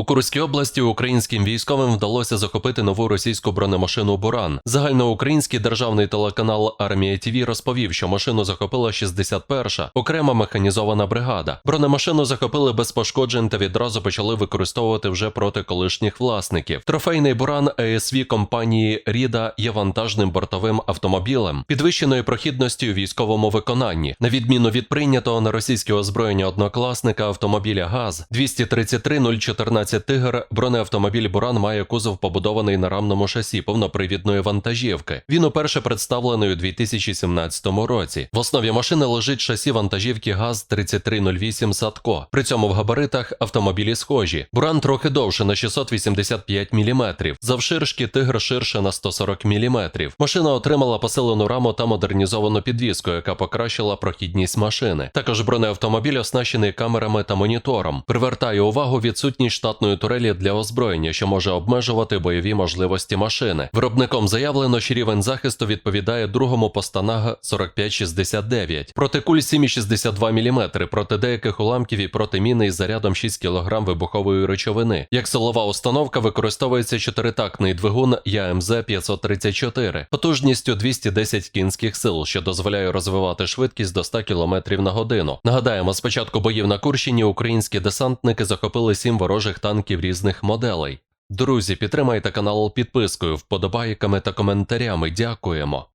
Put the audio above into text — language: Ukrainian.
У Курській області українським військовим вдалося захопити нову російську бронемашину Буран. Загальноукраїнський державний телеканал Армія ТВ розповів, що машину захопила 61-ша окрема механізована бригада. Бронемашину захопили без пошкоджень та відразу почали використовувати вже проти колишніх власників. Трофейний буран АСВ компанії Ріда є вантажним бортовим автомобілем, підвищеною прохідністю у військовому виконанні. На відміну від прийнятого на російське озброєння однокласника автомобіля ГАЗ 233 014 Тигр, бронеавтомобіль Буран має кузов побудований на рамному шасі повнопривідної вантажівки. Він уперше представлений у 2017 році. В основі машини лежить шасі вантажівки ГАЗ 3308 Садко. При цьому в габаритах автомобілі схожі. Буран трохи довше на 685 мм. Завширшки тигр ширше на 140 мм. Машина отримала посилену раму та модернізовану підвіску, яка покращила прохідність машини. Також бронеавтомобіль оснащений камерами та монітором. Привертає увагу відсутність штатної турелі для озброєння, що може обмежувати бойові можливості машини. Виробником заявлено, що рівень захисту відповідає другому постанага 4569. Проти куль 7,62 мм, проти деяких уламків і проти міни із зарядом 6 кг вибухової речовини. Як силова установка використовується чотиритактний двигун ЯМЗ 534 потужністю 210 кінських сил, що дозволяє розвивати швидкість до 100 км на годину. Нагадаємо, з початку боїв на Курщині українські десантники захопили сім ворожих танків різних моделей. Друзі, підтримайте канал підпискою, вподобайками та коментарями. Дякуємо.